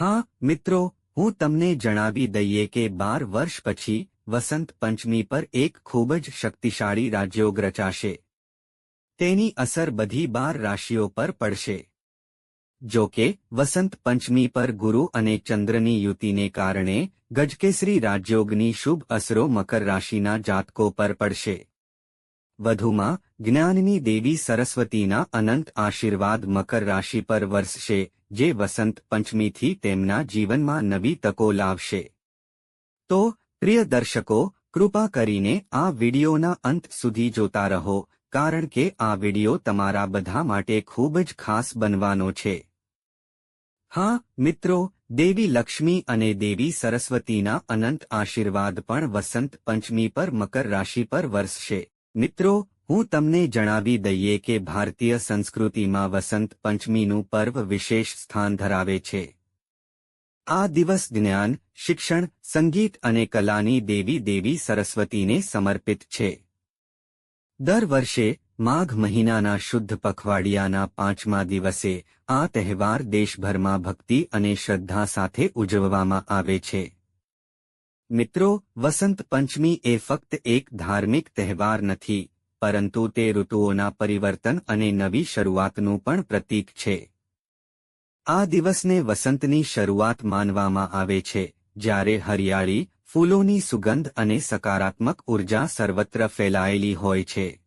હા, મિત્રો, હું તમને જણાવી દઈએ કે બાર વર્ષ પછી વસંત પંચમી પર એક ખૂબ જ શક્તિશાળી રાજયોગ રચાશે. તેની અસર બધી બાર રાશિઓ પર પડશે. જો કે, વસંત પંચમી પર ગુરુ અને ચંદ્રની યુતિને કારણે ગજકેસરી રાજયોગની શુભ અસરો મકર રાશિના જાતકો પર પડશે. વધુમાં જ્ઞાનની દેવી સરસ્વતીના અનંત આશીર્વાદ મકર રાશિ પર વરસશે જે વસંત પંચમીથી તેમના જીવનમાં નવી તકો લાવશે તો પ્રિય દર્શકો કૃપા કરીને આ વિડિયોના અંત સુધી જોતા રહો કારણ કે આ વિડિયો તમારા બધા માટે ખૂબ જ ખાસ બનવાનો છે હા મિત્રો દેવી લક્ષ્મી અને દેવી સરસ્વતીના અનંત આશીર્વાદ પણ વસંત પંચમી પર મકર રાશિ પર વરસશે મિત્રો, હું તમને જણાવી દઈએ કે ભારતીય સંસ્કૃતિમાં વસંત પંચમીનું પર્વ વિશેષ સ્થાન ધરાવે છે. આ દિવસ જ્ઞાન, શિક્ષણ, સંગીત અને કલાની દેવી દેવી સરસ્વતીને સમર્પિત છે. દર વર્ષે, માઘ મહિનાના શુદ્ધ પખવાડિયાના પાંચમા દિવસે આ તહેવાર દેશભરમાં ભક્તિ અને શ્રદ્ધા સાથે ઉજવવામાં આવે છે. મિત્રો, વસંત પંચમી એ ફક્ત એક ધાર્મિક તહેવાર નથી, પરંતુ તે ઋતુઓના પરિવર્તન અને નવી શરૂઆતનું પણ પ્રતીક છે. આ દિવસને વસંતની શરૂઆત માનવામાં આવે છે, જ્યારે હરિયાળી, ફૂલોની સુગંધ અને સકારાત્મક ઊર્જા સર્વત્ર ફેલાયેલી હોય છે.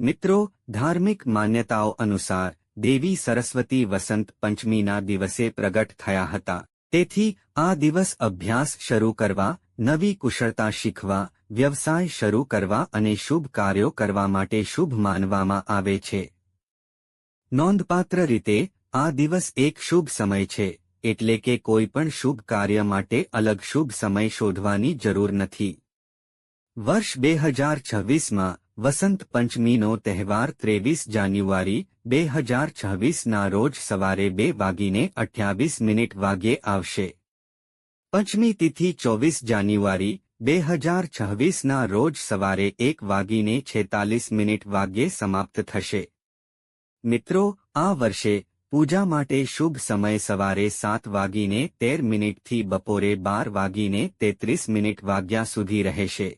મિત્રો, ધાર્મિક માન્યતાઓ અનુસાર, દેવી સરસ્વતી વસંત પંચમીના દિવસે પ્રગટ થયા હતા. તેથી, આ દિવસ અભ્યાસ શરૂ કરવા, નવી કુશળતા શીખવા, વ્યવસાય શરૂ કરવા અને શુભ કાર્યો કરવા માટે શુભ માનવામાં આવે છે. નોંધપાત્ર રીતે, આ દિવસ એક શુભ સમય છે, એટલે કે કોઈ પણ શુભ કાર્ય માટે અલગ શુભ સમય શોધવાની જરૂર નથી. વર્ષ બે હજાર છવ્વીસમાં વસંત પંચમીનો તહેવાર ત્રેવીસ જાન્યુઆરી, બે હજાર છવ્વીસના રોજ સવારે બે વાગીને અઠ્યાવીસ મિનિટ વાગ્યે આવશે. પંચમી તિથિ ચોવીસ જાન્યુઆરી, બે હજાર છવ્વીસના રોજ સવારે એક વાગીને છેતાલીસ મિનિટ વાગ્યે સમાપ્ત થશે. મિત્રો, આ વર્ષે પૂજા માટે શુભ સમય સવારે સાત વાગીને તેર મિનિટથી બપોરે બાર વાગીને તેત્રીસ મિનિટ વાગ્યા સુધી રહેશે.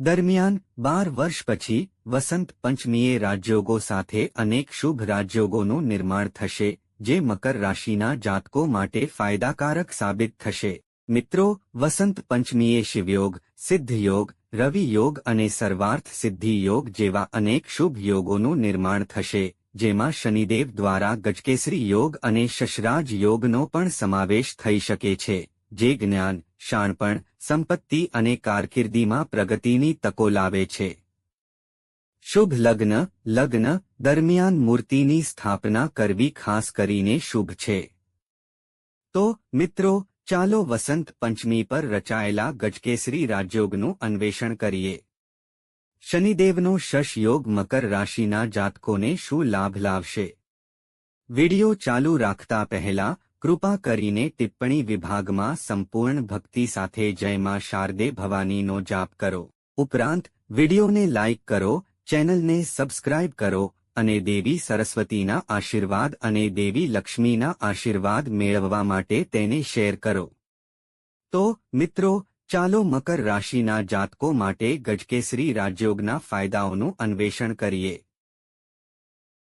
દરમિયાન, બાર વર્ષ પછી, વસંત પંચમીએ રાજયોગો સાથે અનેક શુભ રાજયોગોનું નિર્માણ થશે, જે મકર રાશિના જાતકો માટે ફાયદાકારક સાબિત થશે. મિત્રો, વસંત પંચમીએ શિવયોગ, સિદ્ધયોગ રવિ યોગ અને સર્વાર્થ સિદ્ધિ યોગ જેવા અનેક શુભ યોગોનું નિર્માણ થશે, જેમાં શનિદેવ દ્વારા ગજકેસરી યોગ અને શશરાજ યોગનો પણ સમાવેશ થઈ શકે છે. જે જ્ઞાન, શાણપણ, સંપત્તિ અને કારકિર્દીમાં પ્રગતિની તકો લાવે છે. શુભ લગ્ન લગ્ન દરમિયાન મૂર્તિની સ્થાપના કરવી ખાસ કરીને શુભ છે. તો, મિત્રો, ચાલો વસંત પંચમી પર રચાયેલા ગજકેસરી રાજયોગનું અન્વેષણ કરીએ. શનિદેવનો શશ યોગ મકર રાશિના જાતકોને શું લાભ લાવશે? વિડિયો ચાલુ રાખતા પહેલા કૃપા કરીને ટિપ્પણી વિભાગમાં સંપૂર્ણ ભક્તિ સાથે જય માં શારદે ભવાનીનો જાપ કરો. ઉપરાંત, વિડીયોને લાઇક કરો, ચેનલને સબસ્ક્રાઇબ કરો અને દેવી સરસ્વતીના આશીર્વાદ અને દેવી લક્ષ્મીના આશીર્વાદ મેળવવા માટે તેને શેર કરો. તો, મિત્રો, ચાલો મકર રાશિના જાતકો માટે ગજકેસરી રાજયોગના ફાયદાઓનું અન્વેષણ કરીએ.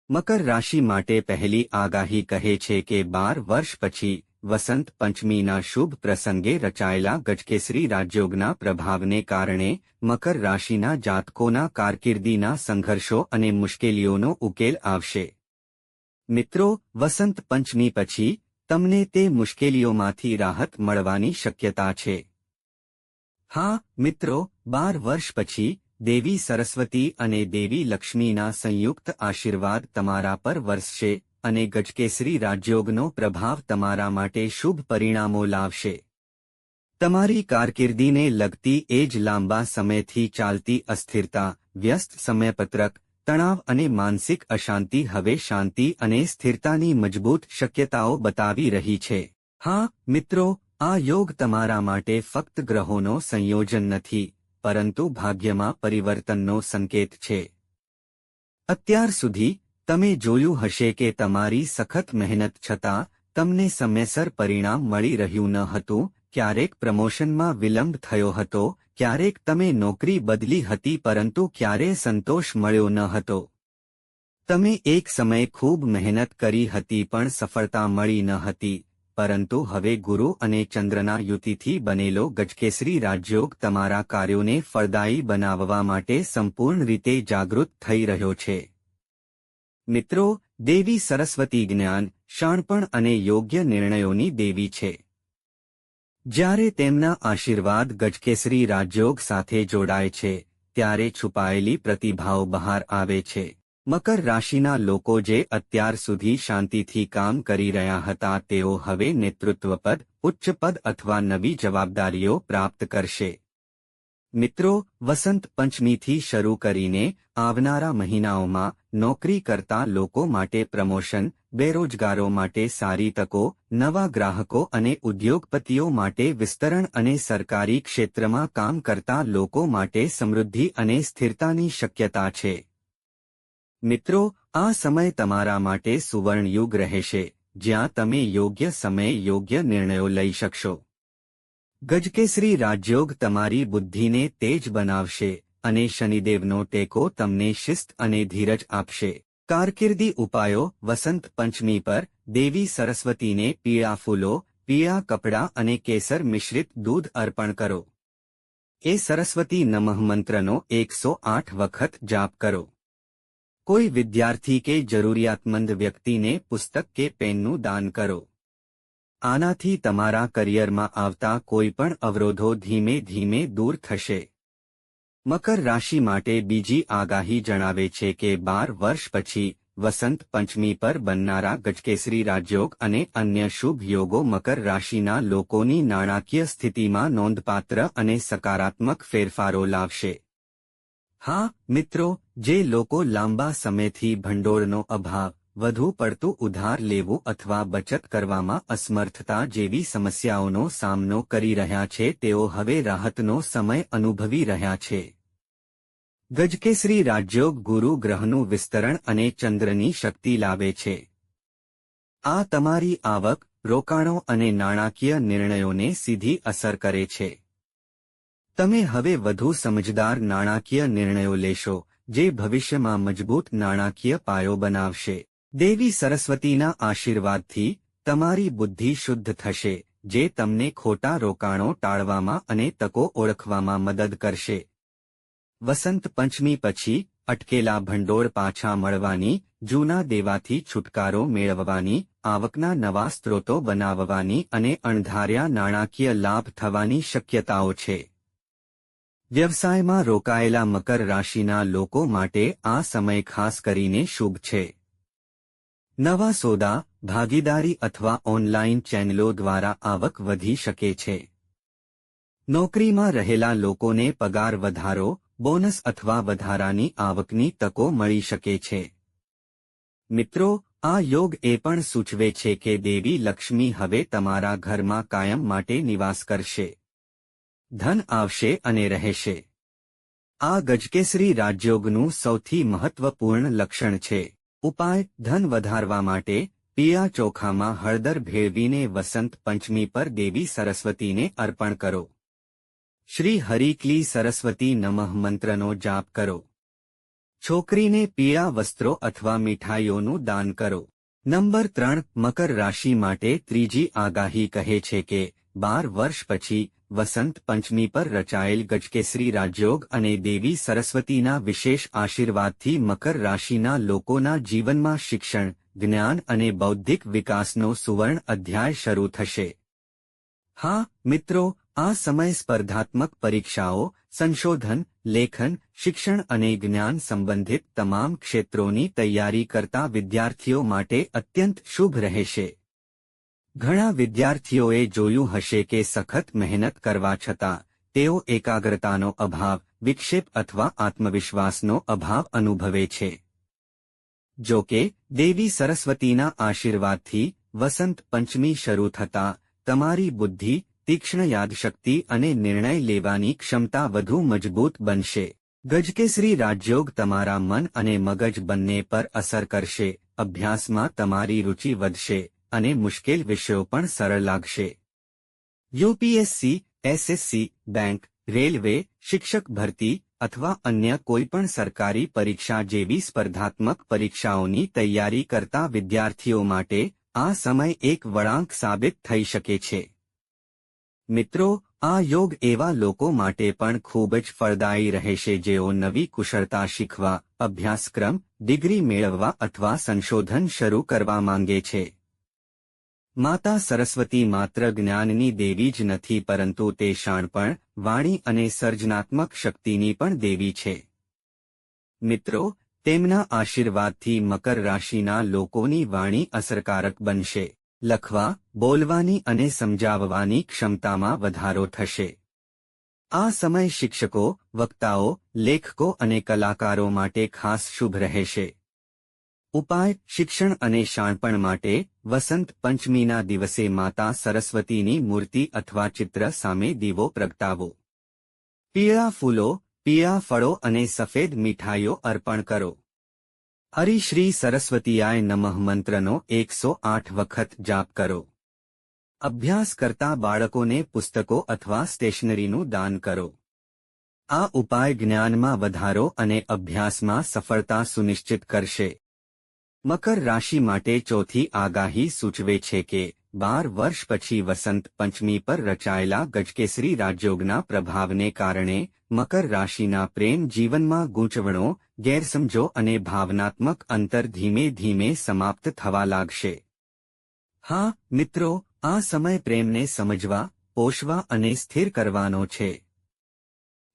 મકર રાશિ માટે પહેલી આગાહી કહે છે કે બાર વર્ષ પછી વસંત પંચમીના શુભ પ્રસંગે રચાયેલા ગજકેસરી રાજયોગના પ્રભાવને કારણે મકર રાશિના જાતકોના કારકિર્દીના સંઘર્ષો અને મુશ્કેલીઓનો ઉકેલ આવશે. મિત્રો, વસંત પંચમી પછી તમને તે મુશ્કેલીઓમાંથી રાહત મળવાની શક્યતા છે. હા, મિત્રો, બાર વર્ષ પછી દેવી સરસ્વતી અને દેવી લક્ષ્મીના સંયુક્ત આશીર્વાદ તમારા પર વરસશે અને ગજકેસરી રાજયોગનો પ્રભાવ તમારા માટે શુભ પરિણામો લાવશે. તમારી કારકિર્દીને લગતી એ જ લાંબા સમયથી ચાલતી અસ્થિરતા, વ્યસ્ત સમયપત્રક, તણાવ અને માનસિક અશાંતિ હવે શાંતિ અને સ્થિરતાની મજબૂત શક્યતાઓ બતાવી રહી છે. હા, મિત્રો, આ યોગ તમારા માટે ફક્ત ગ્રહોનો સંયોજન નથી પરંતુ ભાગ્યમાં પરિવર્તનનો સંકેત છે. અત્યાર સુધી, તમે જોયું હશે કે તમારી સખત મહેનત છતાં, તમને સમયસર પરિણામ મળી રહ્યું ન હતું, ક્યારેક પ્રમોશનમાં વિલંબ થયો હતો, ક્યારેક તમે નોકરી બદલી હતી પરંતુ ક્યારેય સંતોષ મળ્યો ન હતો. તમે એક સમયે ખૂબ મહેનત કરી હતી પણ સફળતા મળી ન હતી. પરંતુ હવે ગુરુ અને ચંદ્રના યુતિથી બનેલો ગજકેસરી રાજયોગ તમારા કાર્યોને ફળદાયી બનાવવા માટે સંપૂર્ણ રીતે જાગૃત થઈ રહ્યો છે. મિત્રો, દેવી સરસ્વતી જ્ઞાન શાણપણ અને યોગ્ય નિર્ણયોની દેવી છે. જ્યારે તેમના આશીર્વાદ ગજકેસરી રાજયોગ સાથે જોડાય છે, ત્યારે છુપાયેલી પ્રતિભાઓ બહાર આવે છે. મકર રાશિના લોકો જે અત્યાર સુધી શાંતિથી કામ કરી રહ્યા હતા, તેઓ હવે નેતૃત્વપદ ઉચ્ચપદ અથવા નવી જવાબદારીઓ પ્રાપ્ત કરશે. મિત્રો, વસંત પંચમીથી શરૂ કરીને આવનારા મહિનાઓમાં નોકરી કરતા લોકો માટે પ્રમોશન, બેરોજગારો માટે સારી તકો, નવા ગ્રાહકો અને ઉદ્યોગપતિઓ માટે વિસ્તરણ અને સરકારી ક્ષેત્રમાં કામ કરતા લોકો માટે સમૃદ્ધિ અને સ્થિરતાની શક્યતા છે. મિત્રો, આ સમય તમારા માટે સુવર્ણયુગ રહેશે, જ્યાં તમે યોગ્ય સમયે યોગ્ય નિર્ણયો લઈ શકશો. ગજકેસરી રાજયોગ તમારી બુદ્ધિને તેજ બનાવશે અને શનિદેવનો ટેકો તમને શિસ્ત અને ધીરજ આપશે. કારકિર્દી ઉપાયો, વસંત પંચમી પર, દેવી સરસ્વતીને પીળા ફૂલો, પીળા કપડાં અને કેસર મિશ્રિત દૂધ અર્પણ કરો. એ સરસ્વતી નમઃ મંત્રનો એકસો આઠ વખત જાપ કરો. કોઈ વિદ્યાર્થી કે જરૂરિયાતમંદ વ્યક્તિને પુસ્તક કે પેનનું દાન કરો. આનાથી તમારા કરિયરમાં આવતા કોઈપણ અવરોધો ધીમે ધીમે દૂર થશે. મકર રાશિ માટે બીજી આગાહી જણાવે છે કે બાર વર્ષ પછી વસંત પંચમી પર બનનારા ગજકેસરી રાજયોગ અને અન્ય શુભ યોગો મકર રાશિના લોકોની નાણાકીય સ્થિતિમાં નોંધપાત્ર અને સકારાત્મક ફેરફારો લાવશે. હા, મિત્રો, જે લોકો લાંબા સમયથી ભંડોળનો અભાવ, વધુ પડતું ઉધાર લેવું અથવા બચત કરવામાં અસમર્થતા જેવી સમસ્યાઓનો સામનો કરી રહ્યા છે, તેઓ હવે રાહતનો સમય અનુભવી રહ્યા છે. ગજકેસરી રાજયોગ ગુરુ ગ્રહનું વિસ્તરણ અને ચંદ્રની શક્તિ લાવે છે. આ તમારી આવક, રોકાણો અને નાણાકીય નિર્ણયોને સીધી અસર કરે છે. તમે હવે વધુ સમજદાર નાણાકીય નિર્ણયો લેશો, જે ભવિષ્યમાં મજબૂત નાણાકીય પાયો બનાવશે. દેવી સરસ્વતીના આશીર્વાદથી તમારી બુદ્ધિ શુદ્ધ થશે, જે તમને ખોટા રોકાણો ટાળવામાં અને તકો ઓળખવામાં મદદ કરશે. વસંત પંચમી પછી અટકેલા ભંડોળ પાછા મળવાની, જૂના દેવાથી છુટકારો મેળવવાની, આવકના નવા સ્ત્રોતો બનાવવાની અને અણધાર્યા નાણાકીય લાભ થવાની શક્યતાઓ છે. વ્યવસાયમાં રોકાયેલા મકર રાશિના લોકો માટે આ સમય ખાસ કરીને શુભ છે. નવા સોદા, ભાગીદારી અથવા ઓનલાઇન ચેનલો દ્વારા આવક વધી શકે છે. નોકરીમાં રહેલા લોકોને પગાર વધારો, બોનસ અથવા વધારાની આવકની તકો મળી શકે છે. મિત્રો, આ યોગ એ પણ સૂચવે છે કે દેવી લક્ષ્મી હવે તમારા ઘરમાં કાયમ માટે નિવાસ કરશે. ધન આવશે અને રહેશે. આ ગજકેસરી રાજયોગનું સૌથી મહત્વપૂર્ણ લક્ષણ છે. ઉપાય, ધન વધારવા માટે, પિયા ચોખામાં હળદર ભેળવીને વસંત પંચમી પર દેવી સરસ્વતીને અર્પણ કરો. શ્રી હરિકલી સરસ્વતી નમઃ મંત્રનો જાપ કરો. છોકરીને પીળા વસ્ત્રો અથવા મીઠાઈઓનું દાન કરો. નંબર ત્રણ, મકર રાશિ માટે ત્રીજી આગાહી કહે છે કે, બાર વર્ષ પછી વસંત પંચમી પર રચાયેલ ગજકેસરી રાજયોગ અને દેવી સરસ્વતીના વિશેષ આશીર્વાદથી મકર રાશિના લોકોના જીવનમાં શિક્ષણ, જ્ઞાન અને બૌદ્ધિક વિકાસનો સુવર્ણ અધ્યાય શરૂ થશે. હા, મિત્રો, આ સમય સ્પર્ધાત્મક પરીક્ષાઓ, સંશોધન, લેખન, શિક્ષણ અને જ્ઞાન સંબંધિત તમામ ક્ષેત્રોની તૈયારી કરતા વિદ્યાર્થીઓ માટે અત્યંત શુભ રહેશે. ઘણા વિદ્યાર્થીઓએ જોયું હશે કે સખત મહેનત કરવા છતાં, તેઓ એકાગ્રતાનો અભાવ, વિક્ષેપ અથવા આત્મવિશ્વાસનો અભાવ અનુભવે છે. જો કે, દેવી સરસ્વતીના આશીર્વાદથી, વસંત પંચમી શરૂ થતાં, તમારી બુદ્ધિ, તીક્ષ્ણ યાદશક્તિ અને નિર્ણય લેવાની ક્ષમતા વધુ મજબૂત બનશે. ગજકેસરી રાજયોગ તમારા મન અને મગજ બંને પર અસર કરશે, અભ્યાસમાં તમારી રુચિ વધશે. અને મુશ્કેલ વિષયો પણ સરળ લાગશે. યુપીએસસી એસએસસી બેંક, રેલવે, શિક્ષક ભરતી અથવા અન્ય કોઈપણ સરકારી પરીક્ષા જેવી સ્પર્ધાત્મક પરીક્ષાઓની તૈયારી કરતા વિદ્યાર્થીઓ માટે આ સમય એક વળાંક સાબિત થઈ શકે છે. મિત્રો, આ યોગ એવા લોકો માટે પણ ખૂબ જ ફળદાયી રહેશે જેઓ નવી કુશળતા શીખવા, અભ્યાસક્રમ, ડિગ્રી મેળવવા અથવા સંશોધન શરૂ કરવા માંગે છે. માતા સરસ્વતી માત્ર જ્ઞાનની દેવી જ નથી પરંતુ તે શાણપણ વાણી અને સર્જનાત્મક શક્તિની પણ દેવી છે. મિત્રો, તેમના આશીર્વાદથી મકર રાશિના લોકોની વાણી અસરકારક બનશે. લખવા, બોલવાની અને સમજાવવાની ક્ષમતામાં વધારો થશે. આ સમય શિક્ષકો, વક્તાઓ, લેખકો અને કલાકારો માટે ખાસ શુભ રહેશે. ઉપાય, શિક્ષણ અને શાણપણ માટે વસંત પંચમીના દિવસે માતા સરસ્વતીની મૂર્તિ અથવા ચિત્ર સામે દીવો પ્રગટાવો. પીળા ફૂલો, પીળા ફળો અને સફેદ મીઠાઈઓ અર્પણ કરો. હરિશ્રી સરસ્વતીયાય નમઃ મંત્રનો એકસો આઠ વખત જાપ કરો. અભ્યાસ કરતા બાળકોને પુસ્તકો અથવા સ્ટેશનરીનું દાન કરો. આ ઉપાય જ્ઞાનમાં વધારો અને અભ્યાસમાં સફળતા સુનિશ્ચિત કરશે. મકર રાશિ માટે ચોથી આગાહી સૂચવે છે કે બાર વર્ષ પછી વસંત પંચમી પર રચાયેલા ગજકેસરી રાજયોગના પ્રભાવને કારણે મકર રાશિના પ્રેમ જીવનમાં ગૂંચવણો, ગેરસમજો અને ભાવનાત્મક અંતર ધીમે ધીમે સમાપ્ત થવા લાગશે. હા, મિત્રો, આ સમય પ્રેમને સમજવા, પોષવા અને સ્થિર કરવાનો છે.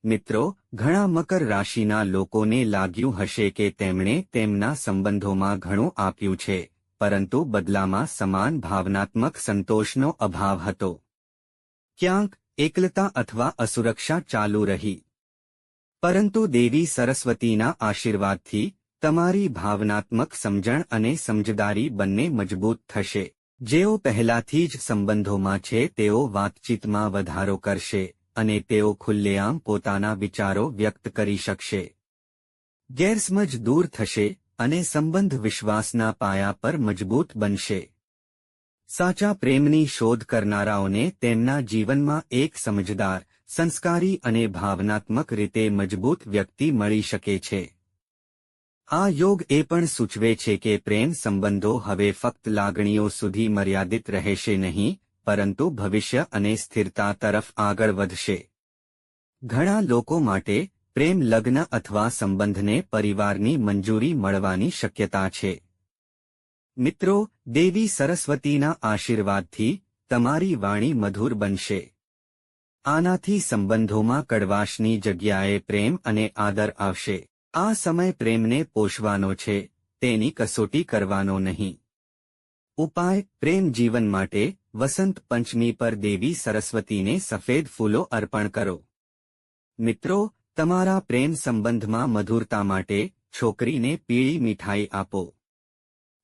મિત્રો, ઘણા મકર રાશિના લોકોને લાગ્યું હશે કે તેમણે તેમના સંબંધોમાં ઘણું આપ્યું છે, પરંતુ બદલામાં સમાન ભાવનાત્મક સંતોષનો અભાવ હતો. ક્યાંક એકલતા અથવા અસુરક્ષા ચાલુ રહી. પરંતુ દેવી સરસ્વતીના આશીર્વાદથી તમારી ભાવનાત્મક સમજણ અને સમજદારી બંને મજબૂત થશે. જેઓ પહેલાથી જ સંબંધોમાં છે, તેઓ વાતચીતમાં વધારો કરશે. અને તેઓ ખુલ્લેઆમ પોતાના વિચારો વ્યક્ત કરી શકશે. ગેરસમજ દૂર થશે અને સંબંધ વિશ્વાસના પાયા પર મજબૂત બનશે. સાચા પ્રેમની શોધ કરનારાઓને તેમના જીવનમાં એક સમજદાર, સંસ્કારી અને ભાવનાત્મક રીતે મજબૂત વ્યક્તિ મળી શકે છે. આ યોગ એ પણ સૂચવે છે કે પ્રેમ સંબંધો હવે ફક્ત લાગણીઓ સુધી મર્યાદિત રહેશે નહીં પરંતુ ભવિષ્ય અને સ્થિરતા તરફ આગળ વધશે. ઘણા લોકો માટે પ્રેમ, લગ્ન અથવા સંબંધને પરિવારની મંજૂરી મળવાની શક્યતા છે. મિત્રો, દેવી સરસ્વતીના આશીર્વાદથી તમારી વાણી મધુર બનશે. આનાથી સંબંધોમાં કડવાશની જગ્યાએ પ્રેમ અને આદર આવશે. આ સમય પ્રેમને પોષવાનો છે, તેની કસોટી કરવાનો નહીં. ઉપાય, પ્રેમ જીવન માટે વસંત પંચમી પર દેવી સરસ્વતીને સફેદ ફૂલો અર્પણ કરો. મિત્રો, તમારા પ્રેમ સંબંધમાં મધુરતા માટે છોકરીને પીળી મીઠાઈ આપો.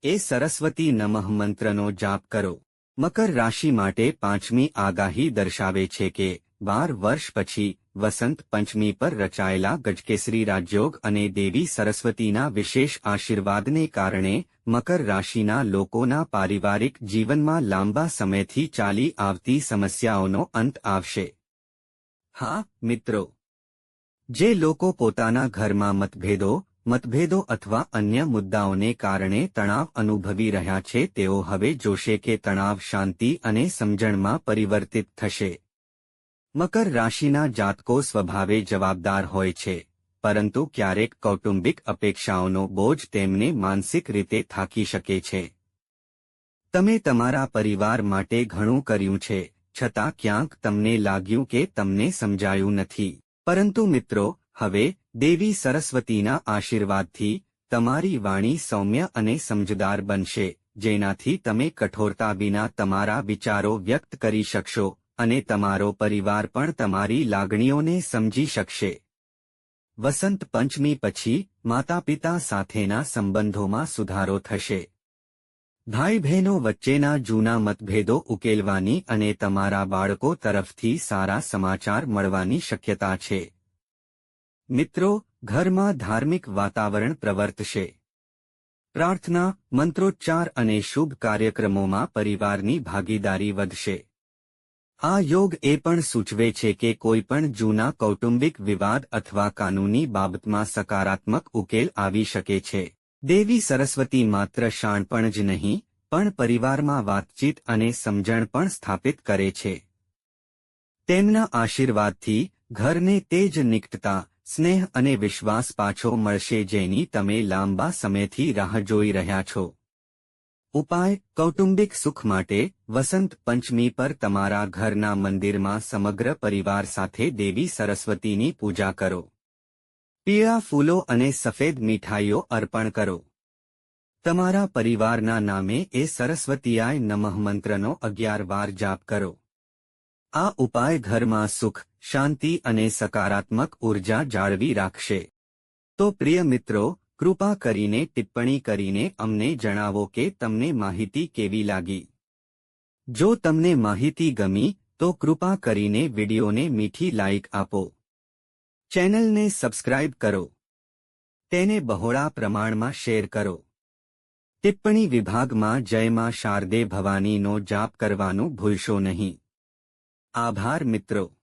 એ સરસ્વતી નમઃ મંત્રનો જાપ કરો. મકર રાશિ માટે પાંચમી આગાહી દર્શાવે છે કે બાર વર્ષ પછી વસંત પંચમી પર રચાયેલા ગજકેસરી રાજયોગ અને દેવી સરસ્વતીના વિશેષ આશીર્વાદને કારણે મકર રાશિના લોકોના પારિવારિક જીવનમાં લાંબા સમયથી ચાલી આવતી સમસ્યાઓનો અંત આવશે. હા, મિત્રો. જે લોકો પોતાના ઘરમાં મતભેદો મતભેદો અથવા અન્ય મુદ્દાઓને કારણે તણાવ અનુભવી રહ્યા છે, તેઓ હવે જોશે કે તણાવ શાંતિ અને સમજણમાં પરિવર્તિત થશે. મકર રાશિના જાતકો સ્વભાવે જવાબદાર હોય છે. પરંતુ ક્યારેક કૌટુંબિક અપેક્ષાઓનો બોજ તેમને માનસિક રીતે થાકી શકે છે. તમે તમારા પરિવાર માટે ઘણું કર્યું છે, છતાં ક્યાંક તમને લાગ્યું કે તમને સમજાયું નથી. પરંતુ મિત્રો, હવે દેવી સરસ્વતીના આશીર્વાદથી તમારી વાણી સૌમ્ય અને સમજદાર બનશે, જેનાથી તમે કઠોરતા વિના તમારા વિચારો વ્યક્ત કરી શકશો અને તમારો પરિવાર પણ તમારી લાગણીઓને સમજી શકશે. વસંત પંચમી પછી માતા પિતા સાથેના સંબંધોમાં સુધારો થશે. ભાઈ બહેનો વચ્ચેના જૂના મતભેદો ઉકેલવાની અને તમારા બાળકો તરફથી સારા સમાચાર મળવાની શક્યતા છે. મિત્રો, ઘરમાં ધાર્મિક વાતાવરણ પ્રવર્તશે. પ્રાર્થના, મંત્રોચ્ચાર અને શુભ કાર્યક્રમોમાં પરિવારની ભાગીદારી વધશે. આ યોગ એ પણ સૂચવે છે કે કોઈ પણ જૂના કૌટુંબિક વિવાદ અથવા કાનૂની બાબતમાં સકારાત્મક ઉકેલ આવી શકે છે. દેવી સરસ્વતી માત્ર શાણપણ જ નહીં, પણ પરિવારમાં વાતચીત અને સમજણ પણ સ્થાપિત કરે છે. તેમના આશીર્વાદથી ઘરને તેજ નિકટતા, સ્નેહ અને વિશ્વાસ પાછો મળશે જેની તમે લાંબા સમયથી રાહ જોઈ રહ્યા છો. ઉપાય, કૌટુંબિક સુખ માટે વસંત પંચમી પર તમારા ઘરના મંદિરમાં સમગ્ર પરિવાર સાથે દેવી સરસ્વતીની પૂજા કરો. પીળા ફૂલો અને સફેદ મીઠાઈઓ અર્પણ કરો. તમારા પરિવારના નામે એ સરસ્વતીઆય નમઃ મંત્રનો અગિયાર વાર જાપ કરો. આ ઉપાય ઘરમાં સુખ, શાંતિ અને સકારાત્મક ઊર્જા જાળવી રાખશે. તો પ્રિય મિત્રો કૃપા કરીને ટિપ્પણી કરીને અમને જણાવો કે તમને માહિતી કેવી લાગી. જો તમને માહિતી ગમી, તો કૃપા કરીને વિડિયોને મીઠી લાઇક આપો. ચેનલને સબસ્ક્રાઇબ કરો. તેને બહોળા પ્રમાણમાં શેર કરો. ટિપ્પણી વિભાગમાં જયમાં શારદે ભવાનીનો જાપ કરવાનું ભૂલશો નહીં. આભાર મિત્રો.